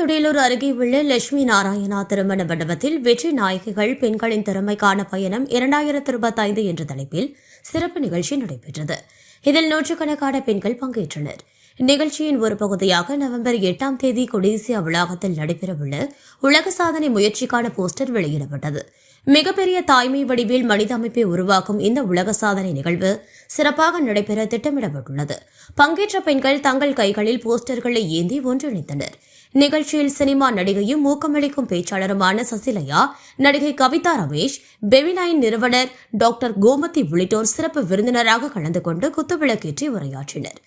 துடியலூர் அருகே உள்ள லட்சுமி நாராயணா திருமண மண்டபத்தில் வெற்றி நாயகிகள் பெண்களின் திறமைக்கான பயணம் இரண்டாயிரத்து இருபத்தைந்து என்ற தலைப்பில் சிறப்பு நிகழ்ச்சி நடைபெற்றது. இதில் நூற்றுக்கணக்கான பெண்கள் பங்கேற்றனர். நிகழ்ச்சியின் ஒரு பகுதியாக நவம்பர் எட்டாம் தேதி கொடிசியா வளாகத்தில் நடைபெறவுள்ள உலக சாதனை முயற்சிக்கான போஸ்டர் வெளியிடப்பட்டது. மிகப்பெரிய தாய்மை வடிவில் மனித அமைப்பை உருவாக்கும் இந்த உலக சாதனை நிகழ்வு சிறப்பாக நடைபெற திட்டமிடப்பட்டுள்ளது. பங்கேற்ற பெண்கள் தங்கள் கைகளில் போஸ்டர்களை ஏந்தி ஒன்றிணைத்தனர். நிகழ்ச்சியில் சினிமா நடிகையும் ஊக்கமளிக்கும் பேச்சாளருமான சசிலையா நடிகை கவிதா ரமேஷ் பெவினாயின் நிறுவனர் டாக்டர் கோமதி உள்ளிட்டோர் சிறப்பு விருந்தினராக கலந்து கொண்டு குத்துவிளக்கேற்றி உரையாற்றினர்.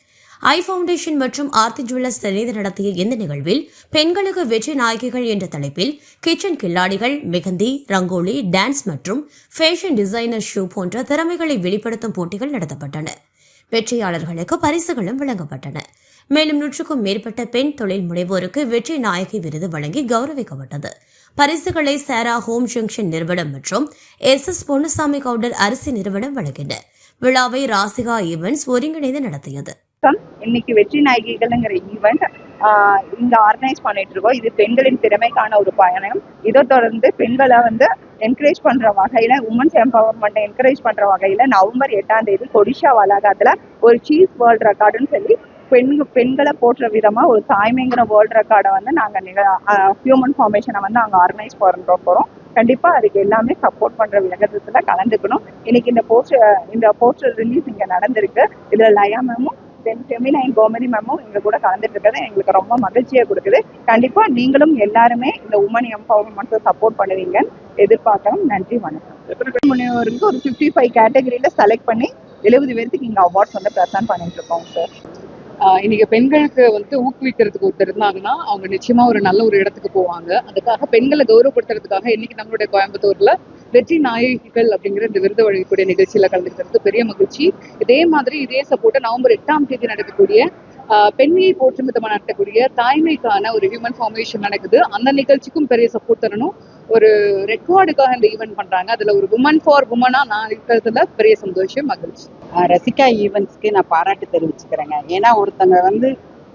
ஐ ஃபவுண்டேஷன் மற்றும் ஆர்த்தி ஜுவல்லர்ஸ் இணைந்து நடத்திய இந்த நிகழ்வில் பெண்களுக்கு வெற்றி நாயகிகள் என்ற தலைப்பில் கிச்சன் கில்லாடிகள் மெகந்தி ரங்கோலி டான்ஸ் மற்றும் ஃபேஷன் டிசைனர் ஷூ போன்ற திறமைகளை வெளிப்படுத்தும் போட்டிகள் நடத்தப்பட்டன. வெற்றியாளர்களுக்கு பரிசுகளும் வழங்கப்பட்டன. மேலும் நூற்றுக்கும் மேற்பட்ட பெண் தொழில் முனைவோருக்கு வெற்றி நாயகி விருது வழங்கி கௌரவிக்கப்பட்டது. பரிசுகளை சாரா ஹோம் ஜங்ஷன் நிறுவனம் மற்றும் எஸ் எஸ் பொன்னுசாமி கவுண்டர் அரிசி நிறுவனம் வழங்கின. விழாவை ராசிகா ஈவென்ட்ஸ் ஒருங்கிணைந்து நடத்தியது. வணக்கம் இன்னைக்கு வெற்றி நாயகிகள்ங்கிற ஈவெண்ட் இங்க ஆர்கனைஸ் பண்ணிட்டு இருக்கோம் இது பெண்களின் திறமைக்கான ஒரு பயணம். இதை தொடர்ந்து பெண்களை வந்து என்கரேஜ் பண்ற வகையில உமன்ஸ் எம்பவர்மெண்ட் என்கரேஜ் பண்ற வகையில நவம்பர் எட்டாம் தேதி கொடிஷா வளாகத்துல ஒரு சீஃப் வேர்ல்ட் ரெக்கார்டுன்னு சொல்லி பெண் பெண்களை போற்ற விதமா ஒரு தாய்மைங்கிற வேர்ல்ட் ரெக்கார்டை வந்து நாங்க ஹியூமன் ஃபார்மேஷனை வந்து அங்க ஆர்கனைஸ் பண்ற போறோம். கண்டிப்பா அதுக்கு எல்லாமே சப்போர்ட் பண்ற விதத்துல கலந்துக்கணும். இன்னைக்கு இந்த போஸ்டர் இந்த போஸ்டர் ரிலீஸ் இங்க நடந்திருக்கு. இதுல லயா மேமும் தென் ஃபெமினைன் கோமதி மேமும் எங்க கூட கலந்துட்டு இருக்கிறது. எங்களுக்கு ரொம்ப மகிழ்ச்சியை கொடுக்குது. கண்டிப்பா நீங்களும் எல்லாருமே இந்த உமன் எம்பவர்மெண்ட்டை சப்போர்ட் பண்ணுவீங்கன்னு எதிர்பார்க்கிறோம் நன்றி வணக்கம். எத்தனை முனைவருக்கு ஒரு ஃபிஃப்டி ஃபைவ் கேட்டகரியில செலக்ட் பண்ணி எழுபது பேருக்கு இங்க அவார்ட்ஸ் வந்து ப்ரெசென்ட் பண்ணிட்டு இருக்கோம் சார் இன்னைக்கு பெண்களுக்கு வந்து ஊக்குவிக்கிறதுக்கு ஒருத்தர் இருந்தாங்கன்னா அவங்க நிச்சயமா ஒரு நல்ல ஒரு இடத்துக்கு போவாங்க. அதுக்காக பெண்களை கௌரவப்படுத்துறதுக்காக இன்னைக்கு நம்மளுடைய கோயம்புத்தூர்ல வெற்றி நாயகிகள் அப்படிங்கிற இந்த விருது வழங்கக்கூடிய நிகழ்ச்சியில கலந்துக்கிறது பெரிய மகிழ்ச்சி. இதே மாதிரி இதே சப்போர்ட்டை நவம்பர் எட்டாம் தேதி நடக்கக்கூடிய பெண்மையை போற்றும் விதமா நடத்தக்கூடிய தாய்மைக்கான ஒரு ஹியூமன் ஃபார்மேஷன் நடக்குது. அந்த நிகழ்ச்சிக்கும் பெரிய சப்போர்ட் தரணும். ஒரு ரெக்கார்டுக்காக இந்த ஈவெண்ட் பண்றாங்க. அதுல ஒரு உமன் ஃபார் உமனா நான் இருக்கிறதுல பெரிய சந்தோஷம் மகிழ்ச்சி. ரசிகா ஈவெண்ட்ஸ்க்கு நான் பாராட்டு தெரிவிச்சுக்கிறேங்க. ஏன்னா ஒருத்தங்க வந்து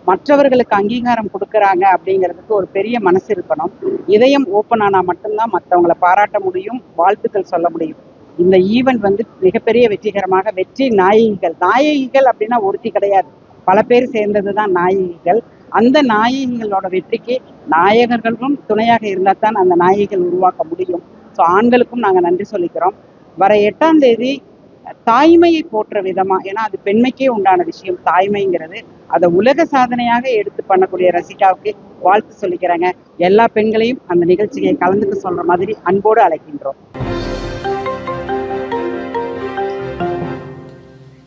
மற்றவர்களுக்கு அங்கீகாரம் கொடுக்கறாங்க அப்படிங்கிறதுக்கு ஒரு பெரிய மனசு இருக்கணும். இதயம் ஓப்பன் ஆனா மட்டும்தான் மற்றவங்களை பாராட்ட முடியும் வாழ்த்துக்கள் சொல்ல முடியும். இந்த ஈவெண்ட் வந்து மிகப்பெரிய வெற்றிகரமாக வெற்றி நாயகிகள் நாயகிகள் அப்படின்னா ஒருத்தி கிடையாது. பல பேர் சேர்ந்தது தான் நாயகிகள். அந்த நாயகிகளோட வெற்றிக்கு நாயகர்களும் துணையாக இருந்தால் தான் அந்த நாயகிகள் உருவாக்க முடியும். ஸோ ஆண்களுக்கும் நாங்கள் நன்றி சொல்லிக்கிறோம். வர எட்டாம் தேதி தாய்மையை போற்ற விதமா ஏன்னா அது பெண்மைக்கே உண்டான விஷயம் தாய்மைங்கிறது. அதை உலக சாதனையாக எடுத்து பண்ணக்கூடிய ரசிகாவுக்கு வாழ்த்து சொல்லிக்கிறாங்க. எல்லா பெண்களையும் அந்த நிகழ்ச்சியை கலந்துக்க சொல்ற மாதிரி அன்போடு அழைக்கின்றோம்.